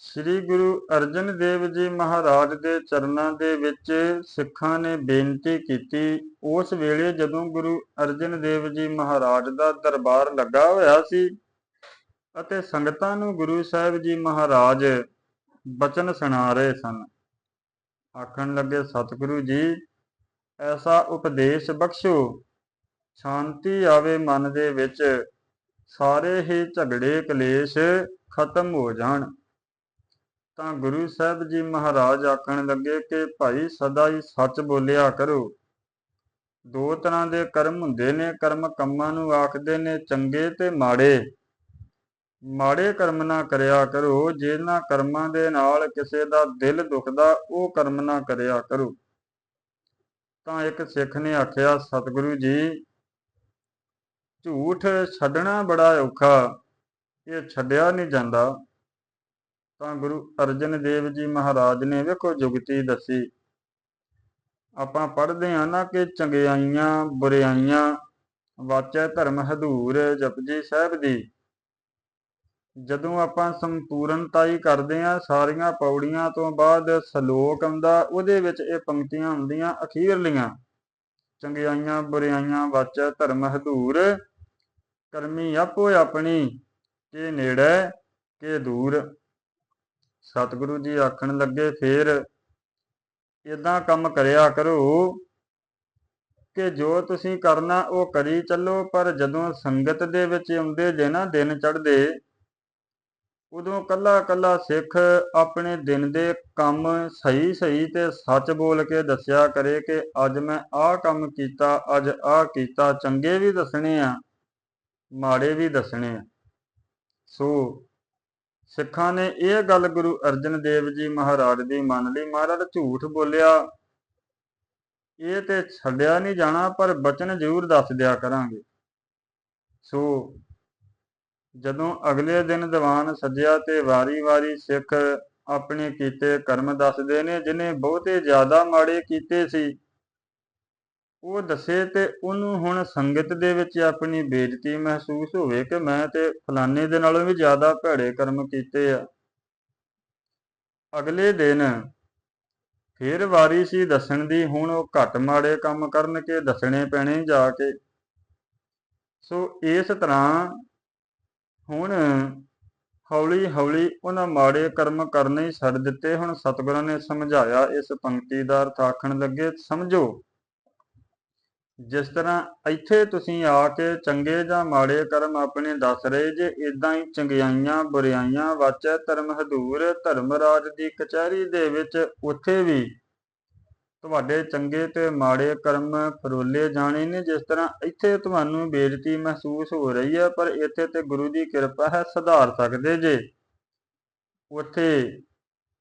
ਸ੍ਰੀ ਗੁਰੂ ਅਰਜਨ ਦੇਵ ਜੀ ਮਹਾਰਾਜ ਦੇ ਚਰਨਾਂ ਦੇ ਵਿੱਚ ਸਿੱਖਾਂ ਨੇ ਬੇਨਤੀ ਕੀਤੀ। ਉਸ ਵੇਲੇ ਜਦੋਂ ਗੁਰੂ ਅਰਜਨ ਦੇਵ ਜੀ ਮਹਾਰਾਜ ਦਾ ਦਰਬਾਰ ਲੱਗਾ ਹੋਇਆ ਸੀ ਅਤੇ ਸੰਗਤਾਂ ਨੂੰ ਗੁਰੂ ਸਾਹਿਬ ਜੀ ਮਹਾਰਾਜ ਬਚਨ ਸੁਣਾ ਰਹੇ ਸਨ, ਆਖਣ ਲੱਗੇ, ਸਤਿਗੁਰੂ ਜੀ, ਐਸਾ ਉਪਦੇਸ਼ ਬਖਸ਼ੋ। ਸ਼ਾਂਤੀ ਆਵੇ ਮਨ ਦੇ ਵਿੱਚ, ਸਾਰੇ ਹੀ ਝਗੜੇ ਕਲੇਸ਼ ਖਤਮ ਹੋ ਜਾਣ। ਤਾਂ ਗੁਰੂ ਸਾਹਿਬ ਜੀ ਮਹਾਰਾਜ ਆਖਣ ਲੱਗੇ ਕਿ ਭਾਈ ਸਦਾ ਹੀ ਸੱਚ ਬੋਲਿਆ ਕਰੋ। ਦੋ ਤਰ੍ਹਾਂ ਦੇ ਕਰਮ ਹੁੰਦੇ ਨੇ, ਕਰਮ ਕੰਮਾਂ ਨੂੰ ਆਖਦੇ ਨੇ ਚੰਗੇ ਤੇ ਮਾੜੇ। ਮਾੜੇ ਕਰਮ ਨਾ ਕਰਿਆ ਕਰੋ, ਜਿਹਨਾਂ ਕਰਮਾਂ ਦੇ ਨਾਲ ਕਿਸੇ ਦਾ ਦਿਲ ਦੁਖਦਾ, ਉਹ ਕਰਮ ਨਾ ਕਰਿਆ ਕਰੋ। ਤਾਂ ਇੱਕ ਸਿੱਖ ਨੇ ਆਖਿਆ, ਸਤਿਗੁਰੂ ਜੀ, ਝੂਠ ਛੱਡਣਾ ਬੜਾ ਔਖਾ, ਇਹ ਛੱਡਿਆ ਨਹੀਂ ਜਾਂਦਾ। ਤਾਂ ਗੁਰੂ ਅਰਜਨ ਦੇਵ ਜੀ ਮਹਾਰਾਜ ਨੇ ਵੇਖੋ ਜੁਗਤੀ ਦੱਸੀ। ਆਪਾਂ ਪੜ੍ਹਦੇ ਹਾਂ ਨਾ ਕਿ ਚੰਗਿਆਈਆਂ, ਬੁਰਿਆਈਆਂ, ਵਾਚੈ ਧਰਮ ਹਦੂਰ ਜਪਜੀ ਸਾਹਿਬ ਦੀ ਜਦੋਂ ਆਪਾਂ ਸੰਪੂਰਨਤਾਈ ਕਰਦੇ ਹਾਂ, ਸਾਰੀਆਂ ਪੌੜੀਆਂ ਤੋਂ ਬਾਅਦ ਸ਼ਲੋਕ ਆਉਂਦਾ, ਉਹਦੇ ਵਿੱਚ ਇਹ ਪੰਕਤੀਆਂ ਹੁੰਦੀਆਂ ਅਖੀਰਲੀਆਂ। ਚੰਗਿਆਈਆਂ, ਬੁਰਿਆਈਆਂ, ਵਾਚੈ ਧਰਮ ਹਦੂਰ ਕਰਮੀ ਆਪੋ ਆਪਣੀ, ਕੇ ਨੇੜੇ, ਕੇ ਦੂਰ। ਸਤਿਗੁਰੂ ਜੀ ਆਖਣ ਲੱਗੇ, ਫੇਰ ਇਦਾਂ ਕੰਮ ਕਰਿਆ ਕਰੋ ਕਿ ਜੋ ਤੁਸੀਂ ਕਰਨਾ ਉਹ ਕਰੀ ਚੱਲੋ, ਪਰ ਜਦੋਂ ਸੰਗਤ ਦੇ ਵਿੱਚ ਆਉਂਦੇ ਜੇ ਨਾ ਦਿਨ ਚੜ੍ਹਦੇ, ਉਦੋਂ ਕੱਲਾ ਕੱਲਾ ਸਿੱਖ ਆਪਣੇ ਦਿਨ ਦੇ ਕੰਮ ਸਹੀ ਸਹੀ ਤੇ ਸੱਚ ਬੋਲ ਕੇ ਦੱਸਿਆ ਕਰੇ ਕਿ ਅੱਜ ਮੈਂ ਆਹ ਕੰਮ ਕੀਤਾ, ਅੱਜ ਆਹ ਕੀਤਾ, ਚੰਗੇ ਵੀ ਦੱਸਣੇ ਆ, ਮਾੜੇ ਵੀ ਦੱਸਣੇ ਆ। ਸੋ ਸਿੱਖਾਂ ਨੇ ਇਹ ਗੱਲ ਗੁਰੂ ਅਰਜਨ ਦੇਵ ਜੀ ਮਹਾਰਾਜ ਦੀ ਮੰਨ ਲਈ, ਮਹਾਰਾਜ ਝੂਠ ਬੋਲਿਆ। ਇਹ ਤੇ ਛੱਡਿਆ ਨਹੀਂ ਜਾਣਾ, ਪਰ ਬਚਨ ਜ਼ਰੂਰ ਦੱਸ ਦਿਆ ਕਰਾਂਗੇ। ਸੋ ਜਦੋਂ ਅਗਲੇ ਦਿਨ ਦੀਵਾਨ ਸੱਜਿਆ ਤੇ ਵਾਰੀ-ਵਾਰੀ ਸਿੱਖ ਆਪਣੇ ਕੀਤੇ ਕਰਮ ਦੱਸਦੇ ਨੇ, ਜਿਨੇ ਬਹੁਤੇ ਜ਼ਿਆਦਾ ਮਾੜੇ ਕੀਤੇ ਸੀ ਉਹ ਦੱਸੇ ਤੇ ਉਹਨੂੰ ਹੁਣ ਸੰਗਤ ਦੇ ਵਿੱਚ ਆਪਣੀ ਬੇਇੱਜ਼ਤੀ ਮਹਿਸੂਸ ਹੋਵੇ ਕਿ ਮੈਂ ਤੇ ਫਲਾਣੇ ਦੇ ਨਾਲੋਂ ਵੀ ਜ਼ਿਆਦਾ ਭੈੜੇ ਕਰਮ ਕੀਤੇ ਆ। ਅਗਲੇ ਦਿਨ ਫਿਰ ਵਾਰੀ ਸੀ ਦੱਸਣ ਦੀ, ਹੁਣ ਉਹ ਘੱਟ ਮਾੜੇ ਕੰਮ ਕਰਨ ਕੇ ਦੱਸਣੇ ਪੈਣੇ ਜਾ ਕੇ। ਸੋ ਇਸ ਤਰ੍ਹਾਂ ਹੁਣ ਹੌਲੀ ਹੌਲੀ ਉਹਨਾਂ ਮਾੜੇ ਕਰਮ ਕਰਨੇ ਹੀ ਛੱਡ ਦਿੱਤੇ। ਹੁਣ ਸਤਿਗੁਰਾਂ ਨੇ ਸਮਝਾਇਆ, ਇਸ ਪੰਕਤੀ ਦਾ ਅਰਥ ਆਖਣ ਲੱਗੇ, ਸਮਝੋ। ਜਿਸ ਤਰ੍ਹਾਂ ਇੱਥੇ ਤੁਸੀਂ ਆ ਕੇ ਚੰਗੇ ਜਾਂ ਮਾੜੇ ਕਰਮ ਆਪਣੇ ਦੱਸ ਰਹੇ ਜੇ ਇਦਾਂ ਹੀ ਚੰਗਿਆਈਆਂ ਬੁਰਿਆਈਆਂ ਵਾਚੈ ਧਰਮ ਹਦੂਰ, ਧਰਮ ਰਾਜ ਦੀ ਕਚਹਿਰੀ ਦੇ ਵਿੱਚ ਉੱਥੇ ਵੀ ਤੁਹਾਡੇ ਚੰਗੇ ਤੇ ਮਾੜੇ ਕਰਮ ਫਰੋਲੇ ਜਾਣੇ ਨੇ, ਜਿਸ ਤਰ੍ਹਾਂ ਇੱਥੇ ਤੁਹਾਨੂੰ ਬੇਇੱਜ਼ਤੀ ਮਹਿਸੂਸ ਹੋ ਰਹੀ ਹੈ, ਪਰ ਇੱਥੇ ਤੇ ਗੁਰੂ ਦੀ ਕਿਰਪਾ ਹੈ, ਸੁਧਾਰ ਸਕਦੇ ਜੇ। ਉੱਥੇ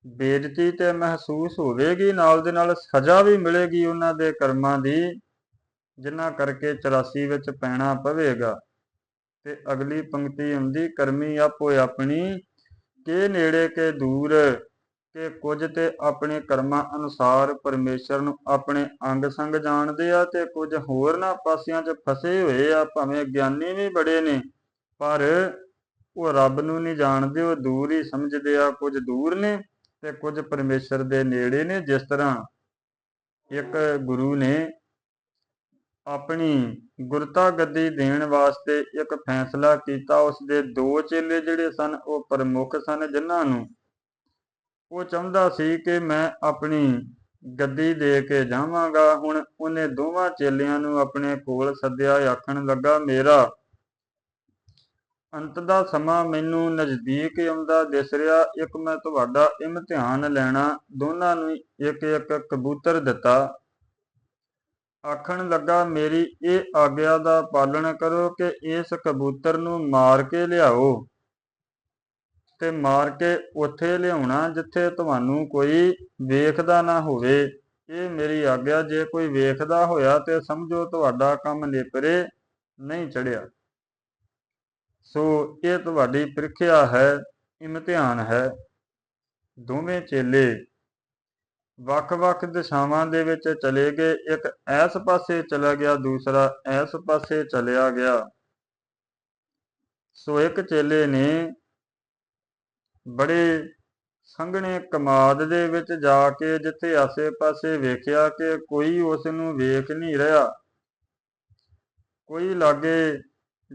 ਬੇਇੱਜ਼ਤੀ ਤੇ ਮਹਿਸੂਸ ਹੋਵੇਗੀ, ਨਾਲ ਦੇ ਨਾਲ ਸਜ਼ਾ ਵੀ ਮਿਲੇਗੀ ਉਹਨਾਂ ਦੇ ਕਰਮਾਂ ਦੀ। ਜਿਨ੍ਹਾਂ ਕਰਕੇ 84 ਵਿੱਚ ਪੈਣਾ ਪਵੇਗਾ। ਤੇ ਅਗਲੀ ਪੰਕਤੀ ਹੁੰਦੀ, ਕਰਮੀ ਆਪੋ ਆਪਣੀ, ਕੇ ਨੇੜੇ ਕੇ ਦੂਰ, ਕਿ ਕੁਝ ਤੇ ਆਪਣੇ ਕਰਮਾਂ ਅਨੁਸਾਰ ਪਰਮੇਸ਼ਰ ਨੂੰ ਆਪਣੇ ਅੰਗ ਸੰਗ ਜਾਣਦੇ ਆ ਤੇ ਕੁਝ ਹੋਰ ਨਾ ਪਾਸਿਆਂ 'ਚ ਫਸੇ ਹੋਏ ਆ, ਭਾਵੇਂ ਗਿਆਨੀ ਵੀ ਬੜੇ ਨੇ, ਪਰ ਉਹ ਰੱਬ ਨੂੰ ਨਹੀਂ ਜਾਣਦੇ, ਉਹ ਦੂਰ ਹੀ ਸਮਝਦੇ ਆ, ਕੁਝ ਦੂਰ ਨੇ ਤੇ ਕੁਝ ਪਰਮੇਸ਼ਰ ਦੇ ਨੇੜੇ ਨੇ, ਜਿਸ ਤਰ੍ਹਾਂ ਇੱਕ ਗੁਰੂ ਨੇ ਆਪਣੀ ਗੁਰਤਾ ਗੱਦੀ ਦੇਣ ਵਾਸਤੇ ਇੱਕ ਫੈਸਲਾ ਕੀਤਾ। ਉਸ ਦੇ ਦੋ ਚੇਲੇ ਜਿਹੜੇ ਸਨ, ਉਹ ਪ੍ਰਮੁੱਖ ਸਨ ਜਿਨ੍ਹਾਂ ਨੂੰ ਉਹ ਚਾਹੁੰਦਾ ਸੀ ਕਿ ਮੈਂ ਆਪਣੀ ਗੱਦੀ ਦੇ ਕੇ ਜਾਵਾਂਗਾ। ਹੁਣ ਉਹਨੇ ਦੋਵਾਂ ਚੇਲਿਆਂ ਨੂੰ ਆਪਣੇ ਕੋਲ ਸੱਦਿਆ। ਆਖਣ ਲੱਗਾ, ਮੇਰਾ ਅੰਤ ਦਾ ਸਮਾਂ ਮੈਨੂੰ ਨਜ਼ਦੀਕ ਆਉਂਦਾ, ਦਿਸ ਰਿਹਾ, ਇੱਕ ਮੈਂ ਤੁਹਾਡਾ ਇਮਤਿਹਾਨ ਲੈਣਾ। ਦੋਨਾਂ ਨੂੰ ਇੱਕ ਇੱਕ ਕਬੂਤਰ ਦਿੱਤਾ। ਆਖਣ ਲੱਗਾ, ਮੇਰੀ ਇਹ ਆਗਿਆ ਦਾ ਪਾਲਣ ਕਰੋ ਕਿ ਇਸ ਕਬੂਤਰ ਨੂੰ ਮਾਰ ਕੇ ਲਿਆਓ ਤੇ ਮਾਰ ਕੇ ਉੱਥੇ ਲਿਆਉਣਾ ਜਿੱਥੇ ਤੁਹਾਨੂੰ ਕੋਈ ਵੇਖਦਾ ਨਾ ਹੋਵੇ। ਇਹ ਮੇਰੀ ਆਗਿਆ, ਜੇ ਕੋਈ ਵੇਖਦਾ ਹੋਇਆ ਤੇ ਸਮਝੋ ਤੁਹਾਡਾ ਕੰਮ ਨੇਪਰੇ ਨਹੀਂ ਚੜਿਆ ਸੋ ਇਹ ਤੁਹਾਡੀ ਪ੍ਰੀਖਿਆ ਹੈ, ਇਮਤਿਹਾਨ ਹੈ। ਦੋਵੇਂ ਚੇਲੇ ਵੱਖ-ਵੱਖ ਦਿਸ਼ਾਵਾਂ ਦੇ ਵਿੱਚ ਚਲੇ ਗਏ। ਇੱਕ ਇਸ ਪਾਸੇ ਚਲਾ ਗਿਆ, ਦੂਸਰਾ ਇਸ ਪਾਸੇ ਚਲਿਆ ਗਿਆ। ਸੋ ਇੱਕ ਚੇਲੇ ਨੇ ਬੜੇ ਸੰਘਣੇ ਕਮਾਦ ਦੇ ਵਿੱਚ ਜਾ ਕੇ ਜਿੱਥੇ ਆਸੇ-ਪਾਸੇ ਵੇਖਿਆ ਕਿ ਕੋਈ ਉਸ ਨੂੰ ਵੇਖ ਨਹੀਂ ਰਿਹਾ। ਕੋਈ ਲਾਗੇ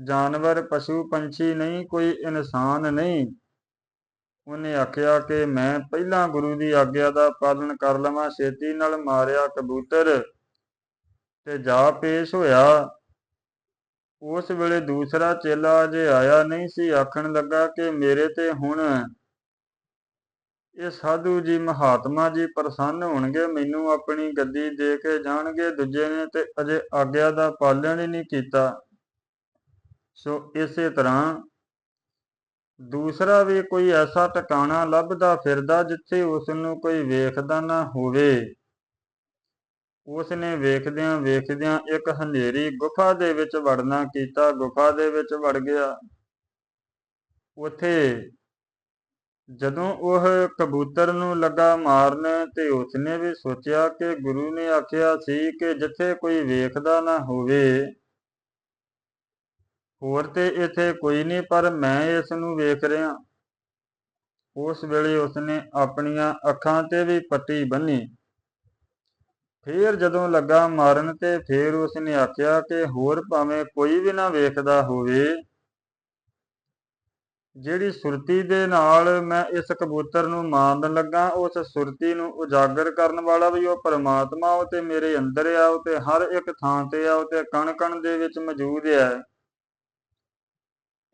ਜਾਨਵਰ ਪਸ਼ੂ ਪੰਛੀ ਨਹੀਂ, ਕੋਈ ਇਨਸਾਨ ਨਹੀਂ। ਉਹਨੇ ਆਖਿਆ ਕਿ ਮੈਂ ਪਹਿਲਾਂ ਗੁਰੂ ਦੀ ਆਗਿਆ ਦਾ ਪਾਲਣ ਕਰ ਲਵਾਂ, ਛੇਤੀ ਨਾਲ ਮਾਰਿਆ ਕਬੂਤਰ ਤੇ ਜਾ ਪੇਸ਼ ਹੋਇਆ। ਉਸ ਵੇਲੇ ਦੂਸਰਾ ਚੇਲਾ ਅਜੇ ਆਇਆ ਨਹੀਂ ਸੀ। ਆਖਣ ਲੱਗਾ ਕਿ ਮੇਰੇ ਤੇ ਹੁਣ ਇਹ ਸਾਧੂ ਜੀ, ਮਹਾਤਮਾ ਜੀ ਪ੍ਰਸੰਨ ਹੋਣਗੇ, ਮੈਨੂੰ ਆਪਣੀ ਗੱਦੀ ਦੇ ਕੇ ਜਾਣਗੇ। ਦੂਜੇ ਨੇ ਤੇ ਅਜੇ ਆਗਿਆ ਦਾ ਪਾਲਣ ਹੀ ਨਹੀਂ ਕੀਤਾ। ਸੋ ਇਸੇ ਤਰ੍ਹਾਂ ਦੂਸਰਾ ਵੀ ਕੋਈ ਐਸਾ ਟਿਕਾਣਾ ਲੱਭਦਾ ਫਿਰਦਾ ਜਿੱਥੇ ਉਸ ਨੂੰ ਕੋਈ ਵੇਖਦਾ ਨਾ ਹੋਵੇ। ਉਸ ਨੇ ਵੇਖਦਿਆਂ ਵੇਖਦਿਆਂ ਇੱਕ ਹਨੇਰੀ ਗੁਫਾ ਦੇ ਵਿੱਚ ਵੜਨਾ ਕੀਤਾ। ਗੁਫਾ ਦੇ ਵਿੱਚ ਵੜ ਗਿਆ। ਉਥੇ ਜਦੋਂ ਉਹ ਕਬੂਤਰ ਨੂੰ ਲੱਗਾ ਮਾਰਨ ਤੇ ਉਸਨੇ ਵੀ ਸੋਚਿਆ ਕਿ ਗੁਰੂ ਨੇ ਆਖਿਆ ਸੀ ਕਿ ਜਿੱਥੇ ਕੋਈ ਵੇਖਦਾ ਨਾ ਹੋਵੇ ਹੋਰ ਤੇ ਇੱਥੇ ਕੋਈ ਨਹੀਂ ਪਰ ਮੈਂ ਇਸ ਨੂੰ ਵੇਖ ਰਿਹਾ। ਉਸ ਵੇਲੇ ਉਸਨੇ ਆਪਣੀਆਂ ਅੱਖਾਂ ਤੇ ਵੀ ਪੱਟੀ ਬੰਨੀ ਫੇਰ ਜਦੋਂ ਲੱਗਾ ਮਾਰਨ ਤੇ ਫੇਰ ਉਸਨੇ ਆਖਿਆ ਕਿ ਹੋਰ ਭਾਵੇਂ ਕੋਈ ਵੀ ਨਾ ਵੇਖਦਾ ਹੋਵੇ, ਜਿਹੜੀ ਸੁਰਤੀ ਦੇ ਨਾਲ ਮੈਂ ਇਸ ਕਬੂਤਰ ਨੂੰ ਮਾਰਨ ਲੱਗਾ, ਉਸ ਸੁਰਤੀ ਨੂੰ ਉਜਾਗਰ ਕਰਨ ਵਾਲਾ ਵੀ ਉਹ ਪਰਮਾਤਮਾ, ਉਹ ਤੇ ਮੇਰੇ ਅੰਦਰ ਆ, ਉਹ ਤੇ ਹਰ ਇੱਕ ਥਾਂ ਤੇ ਆ, ਉਹ ਤੇ ਕਣ ਕਣ ਦੇ ਵਿੱਚ ਮੌਜੂਦ ਹੈ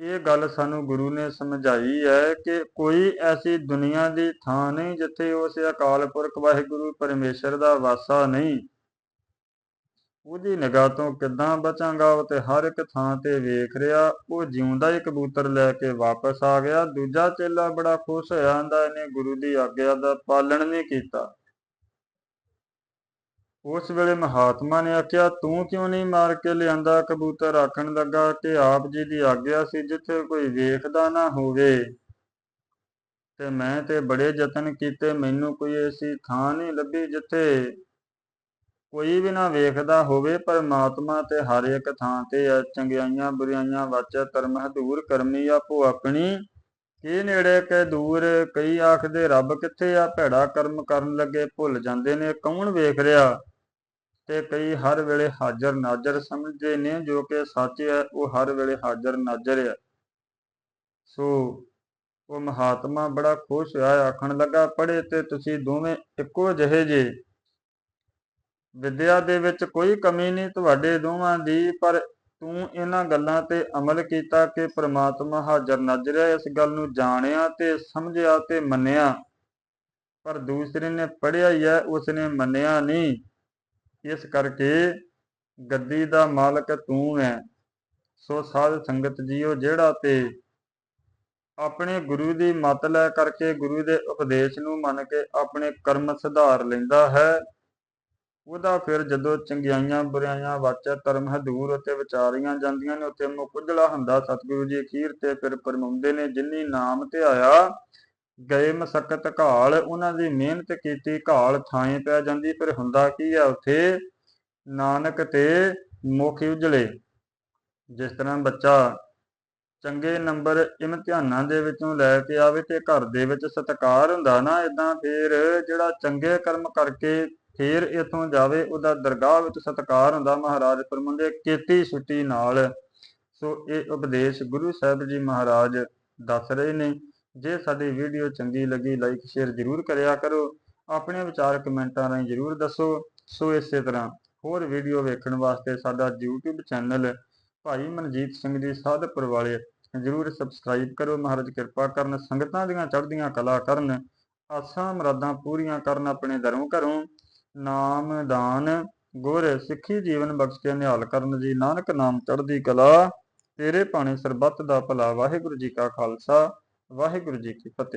ਇਹ ਗੱਲ ਸਾਨੂੰ ਗੁਰੂ ਨੇ ਸਮਝਾਈ ਹੈ ਕਿ ਕੋਈ ਐਸੀ ਦੁਨੀਆ ਦੀ ਥਾਂ ਨਹੀਂ ਜਿੱਥੇ ਉਸ ਅਕਾਲ ਪੁਰਖ ਵਾਹਿਗੁਰੂ ਪਰਮੇਸ਼ਰ ਦਾ ਵਾਸਾ ਨਹੀਂ। ਉਹਦੀ ਨਿਗਾਹ ਤੋਂ ਕਿੱਦਾਂ ਬਚਾਂਗਾ ਉਹ ਤੇ ਹਰ ਇੱਕ ਥਾਂ ਤੇ ਵੇਖ ਰਿਹਾ। ਉਹ ਜਿਉਂਦਾ ਹੀ ਕਬੂਤਰ ਲੈ ਕੇ ਵਾਪਸ ਆ ਗਿਆ। ਦੂਜਾ ਚੇਲਾ ਬੜਾ ਖੁਸ਼ ਹੋਇਆ ਆਂਦਾ ਇਹਨੇ ਗੁਰੂ ਦੀ ਆਗਿਆ ਦਾ ਪਾਲਣ ਨਹੀਂ ਕੀਤਾ। ਉਸ ਵੇਲੇ ਮਹਾਤਮਾ ਨੇ ਆਖਿਆ, ਤੂੰ ਕਿਉਂ ਨਹੀਂ ਮਾਰ ਕੇ ਲਿਆਂਦਾ ਕਬੂਤਰ ਆਖਣ ਲੱਗਾ ਕਿ ਆਪ ਜੀ ਦੀ ਆਗਿਆ ਸੀ ਜਿੱਥੇ ਕੋਈ ਵੇਖਦਾ ਨਾ ਹੋਵੇ। ਤੇ ਮੈਂ ਤੇ ਬੜੇ ਯਤਨ ਕੀਤੇ, ਮੈਨੂੰ ਕੋਈ ਐਸੀ ਥਾਂ ਨਹੀਂ ਲੱਭੀ ਜਿੱਥੇ ਕੋਈ ਵੀ ਨਾ ਵੇਖਦਾ ਹੋਵੇ। ਪਰਮਾਤਮਾ ਤੇ ਹਰ ਇੱਕ ਥਾਂ ਤੇ ਆ, ਚੰਗਿਆਈਆਂ ਬੁਰਾਈਆਂ ਵਾਚਾ ਧਰਮ ਹਦੂਰ ਕਰਮੀ ਆਪੋ ਆਪਣੀ। ਕੀ ਨੇੜੇ ਕੇ ਦੂਰ? ਕਈ ਆਖਦੇ, ਰੱਬ ਕਿੱਥੇ ਆ? ਭੈੜਾ ਕਰਮ ਕਰਨ ਲੱਗੇ ਭੁੱਲ ਜਾਂਦੇ ਨੇ। ਕੌਣ ਵੇਖ ਰਿਹਾ? ਤੇ ਕਈ ਹਰ ਵੇਲੇ ਹਾਜ਼ਰ ਨਾਜ਼ਰ ਸਮਝਦੇ ਨੇ, ਜੋ ਕਿ ਸੱਚ ਹੈ, ਉਹ ਹਰ ਵੇਲੇ ਹਾਜ਼ਰ ਨਾਜ਼ਰ ਹੈ। ਸੋ ਉਹ ਮਹਾਤਮਾ ਬੜਾ ਖੁਸ਼ ਹੋਇਆ, ਆਖਣ ਲੱਗਾ, ਪੜ੍ਹੇ ਤੇ ਤੁਸੀਂ ਦੋਵੇਂ ਇੱਕੋ ਜਿਹੇ ਜੇ। ਵਿਦਿਆ ਦੇ ਵਿੱਚ ਕੋਈ ਕਮੀ ਨਹੀਂ ਤੁਹਾਡੇ ਦੋਵਾਂ ਦੀ, ਪਰ ਤੂੰ ਇਹਨਾਂ ਗੱਲਾਂ ਤੇ ਅਮਲ ਕੀਤਾ ਕਿ ਪ੍ਰਮਾਤਮਾ ਹਾਜ਼ਰ ਨਾਜ਼ਰ ਹੈ। ਇਸ ਗੱਲ ਨੂੰ ਜਾਣਿਆ ਤੇ ਸਮਝਿਆ ਤੇ ਮੰਨਿਆ। ਪਰ ਦੂਸਰੇ ਨੇ ਪੜ੍ਹਿਆ ਹੀ ਹੈ, ਉਸਨੇ ਮੰਨਿਆ ਨਹੀਂ। ਇਸ ਕਰਕੇ ਗੱਦੀ ਦਾ ਮਾਲਕ ਤੂੰ ਹੈ, ਸੋ ਸਾਧ ਸੰਗਤ ਜੀਓ ਜਿਹੜਾ ਤੇ ਆਪਣੇ ਗੁਰੂ ਦੀ ਮਤ ਲੈ ਕਰਕੇ ਗੁਰੂ ਦੇ ਉਪਦੇਸ਼ ਨੂੰ ਮੰਨ ਕੇ ਆਪਣੇ ਕਰਮ ਸੁਧਾਰ ਲੈਂਦਾ ਹੈ, ਉਹਦਾ ਫਿਰ ਜਦੋਂ ਚੰਗਿਆਈਆਂ ਬੁਰਾਈਆਂ ਵਾਚਾ ਧਰਮ ਹਦੂਰ ਉੱਤੇ ਵਿਚਾਰੀਆਂ ਜਾਂਦੀਆਂ ਨੇ ਉੱਤੇ ਮੁਕੁਜਲਾ ਹੁੰਦਾ ਸਤਿਗੁਰੂ ਜੀ ਅਖੀਰ ਤੇ ਫਿਰ ਪਰਮਾਉਂਦੇ ਨੇ, ਜਿਨੀ ਨਾਮ ਤੇ ਆਇਆ ਗਏ ਮਸਕਤ ਘਾਲ, ਉਹਨਾਂ ਦੀ ਮਿਹਨਤ ਕੀਤੀ, ਘਾਲ ਥਾਂ ਪੈ ਜਾਂਦੀ ਪਰ ਹੁੰਦਾ ਕੀ ਹੈ ਉੱਥੇ? ਨਾਨਕ ਤੇ ਮੁਖ ਉਜਲੇ। ਜਿਸ ਤਰ੍ਹਾਂ ਬੱਚਾ ਚੰਗੇ ਨੰਬਰ ਇਮਤਿਹਾਨਾਂ ਦੇ ਵਿੱਚੋਂ ਲੈ ਕੇ ਆਵੇ ਤੇ ਘਰ ਦੇ ਵਿੱਚ ਸਤਿਕਾਰ ਹੁੰਦਾ ਨਾ ਇਦਾਂ ਫੇਰ ਜਿਹੜਾ ਚੰਗੇ ਕਰਮ ਕਰਕੇ ਫੇਰ ਇਥੋਂ ਜਾਵੇ, ਉਹਦਾ ਦਰਗਾਹ ਵਿੱਚ ਸਤਿਕਾਰ ਹੁੰਦਾ ਮਹਾਰਾਜ ਫਰਮਾਉਂਦੇ ਕੀਤੀ ਛੁੱਟੀ ਨਾਲ। ਸੋ ਇਹ ਉਪਦੇਸ਼ ਗੁਰੂ ਸਾਹਿਬ ਜੀ ਮਹਾਰਾਜ ਦੱਸ ਰਹੇ ਨੇ। ਜੇ ਸਾਡੀ ਵੀਡੀਓ ਚੰਗੀ ਲੱਗੀ ਲਾਈਕ ਸ਼ੇਅਰ ਜ਼ਰੂਰ ਕਰਿਆ ਕਰੋ। ਆਪਣੇ ਵਿਚਾਰ ਕਮੈਂਟਾਂ ਰਾਹੀਂ ਜ਼ਰੂਰ ਦੱਸੋ। ਸੋ ਇਸੇ ਤਰ੍ਹਾਂ ਹੋਰ ਵੀਡੀਓ ਵੇਖਣ ਵਾਸਤੇ ਸਾਡਾ YouTube ਚੈਨਲ ਭਾਈ ਮਨਜੀਤ ਸਿੰਘ ਜੀ ਸਾਧਪੁਰ ਵਾਲੇ ਜ਼ਰੂਰ ਸਬਸਕ੍ਰਾਈਬ ਕਰੋ। ਮਹਾਰਾਜ ਕਿਰਪਾ ਕਰਨ, ਸੰਗਤਾਂ ਦੀਆਂ ਚੜ੍ਹਦੀਆਂ ਕਲਾ ਕਰਨ। ਆਸਾਂ ਮਰਾਦਾਂ ਪੂਰੀਆਂ ਕਰਨ ਆਪਣੇ ਧਰਮ ਘਰੋਂ। ਨਾਮ ਦਾਨ ਗੁਰ ਸਿੱਖੀ ਜੀਵਨ ਬਖਸ਼ ਕੇ ਨਿਹਾਲ ਕਰਨ ਜੀ। ਨਾਨਕ ਨਾਮ ਚੜ੍ਹਦੀ ਕਲਾ, ਤੇਰੇ ਭਾਣੇ ਸਰਬੱਤ ਦਾ ਭਲਾ। ਵਾਹਿਗੁਰੂ ਜੀ ਕਾ ਖਾਲਸਾ। ਵਾਹਿਗੁਰੂ ਜੀ ਕੀ ਫਤਿਹ।